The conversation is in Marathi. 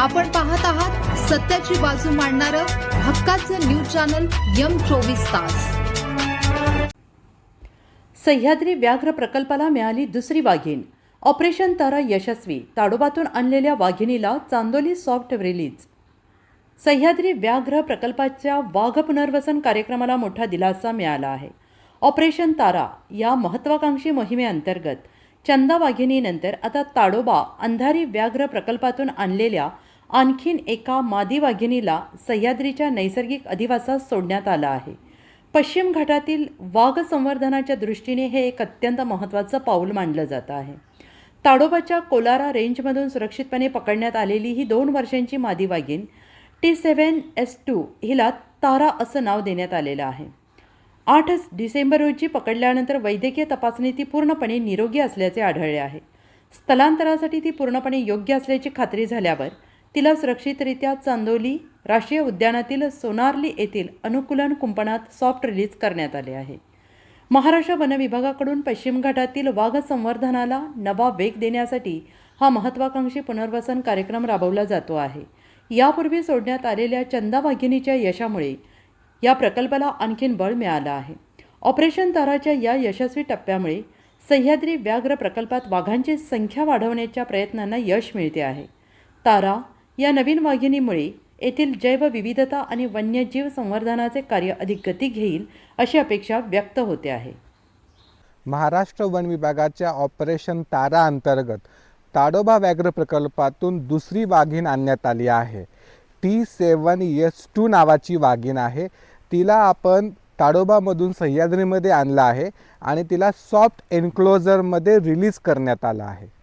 आपण पाहत आहात सत्याची बाजू मांडणारं हक्काचं न्यूज चॅनल यम चोवीस तास. सह्याद्री व्याघ्र प्रकल्पाला मिळाली दुसरी वाघीण. ऑपरेशन तारा यशस्वी ताडोबातून आणलेल्या वाघिणीला चांदोली सॉफ्ट रिलीज. सह्याद्री व्याघ्र प्रकल्पाच्या वाघ पुनर्वसन कार्यक्रमाला मोठा दिलासा मिळाला आहे. ऑपरेशन तारा या महत्त्वाकांक्षी मोहिमेअंतर्गत चंदा वाघिणीनंतर आता ताडोबा अंधारी व्याघ्र प्रकल्पातून आणलेल्या आणखीन एका मादी वाघिणीला सह्याद्रीच्या नैसर्गिक अधिवासात सोडण्यात आलं आहे. पश्चिम घाटातील वाघ संवर्धनाच्या दृष्टीने हे एक अत्यंत महत्त्वाचं पाऊल मानलं जातं आहे. ताडोबाच्या कोलारा रेंजमधून सुरक्षितपणे पकडण्यात आलेली ही दोन वर्षांची मादी वाघीण टी सेवन एस टू हिला तारा असं नाव देण्यात आलेलं आहे. आठ डिसेंबर रोजी पकडल्यानंतर वैद्यकीय तपासणी ती पूर्णपणे निरोगी असल्याचे आढळले आहे. स्थलांतरासाठी ती पूर्णपणे योग्य असल्याची खात्री झाल्यावर तिला सुरक्षितरित्या चांदोली राष्ट्रीय उद्यानातील सोनारली येथील अनुकूलन कुंपणात सॉफ्ट रिलीज करण्यात आले आहे. महाराष्ट्र वन विभागाकडून पश्चिम घाटातील वाघ संवर्धनाला नवा वेग देण्यासाठी हा महत्त्वाकांक्षी पुनर्वसन कार्यक्रम राबवला जातो आहे. यापूर्वी सोडण्यात आलेल्या चंदा वाघिणीच्या यशामुळे या प्रकल्पाला आणखीन बळ मिळालं आहे. ऑपरेशन ताराच्या या यशस्वी टप्प्यामुळे सह्याद्री व्याघ्र प्रकल्पात वाघांची संख्या वाढवण्याच्या प्रयत्नांना यश मिळते आहे. तारा या नवीन वाघिणीमुळे येथील जैवविविधता आणि वन्यजीव संवर्धनाचे कार्य अधिक गती घेईल अशी अपेक्षा व्यक्त होते आहे. महाराष्ट्र वन विभागाच्या ऑपरेशन तारा अंतर्गत ताडोबा व्याघ्र प्रकल्पातून दुसरी वाघीण आणण्यात आली आहे. टी सेवन एस टू नावाची वाघीण आहे. तिला आपण ताडोबामधून सह्याद्रीमध्ये आणलं आहे आणि तिला सॉफ्ट एन्क्लोजरमध्ये रिलीज करण्यात आलं आहे.